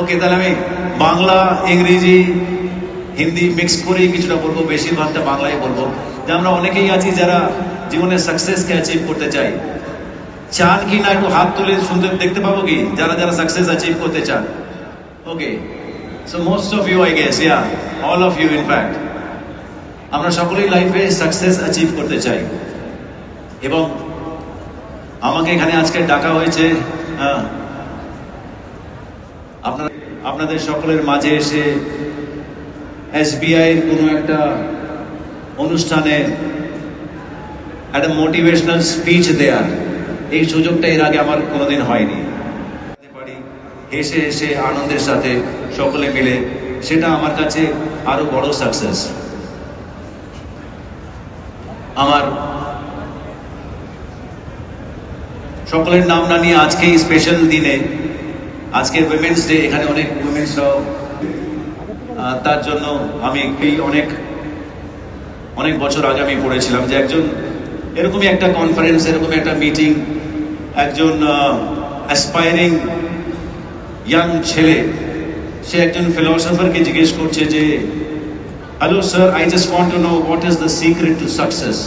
ওকে তাহলে আমি বাংলা ইংরেজি হিন্দি মিক্স করেই কিছুটা বলব। বেশিরভাগটা বাংলায় বলব। যে আমরা অনেকেই আছি যারা জীবনে সাকসেসকে অ্যাচিভ করতে চাই। চান কি না একটু হাত তুলে শুনতে দেখতে পাবো কি? যারা যারা সাকসেস অ্যাচিভ করতে চান। Okay so most of you I guess yeah all of you in fact আমরা সকলেই লাইফে সাকসেস অ্যাচিভ করতে চাই। এবং আমাকে এখানে আজকে ডাকা হয়েছে হ্যাঁ, আপনাদের সকলের মাঝে এসে এসবিআই এর কোনো একটা অনুষ্ঠানে একটা মোটিভেশনাল স্পিচ দেয়ার এই সুযোগটা এর আগে আমার কোনোদিন হয়নি। হেসে হেসে আনন্দের সাথে সকলে মিলে সেটা আমার কাছে আরও বড় সাকসেস আমার সকলের নাম না নিয়ে আজকে স্পেশাল দিনে আজকে উইমেন্স ডে এখানে অনেক উইমেন্সরাও তার জন্য আমি এই অনেক অনেক বছর আগে আমি পড়েছিলাম যে একজন এরকমই একটা কনফারেন্স এরকম একটা মিটিং একজন অ্যাসপায়ারিং ইয়াং ছেলে, সে একজন ফিলসফারকে জিজ্ঞেস করছে যে hello sir I just want to know what is the secret to success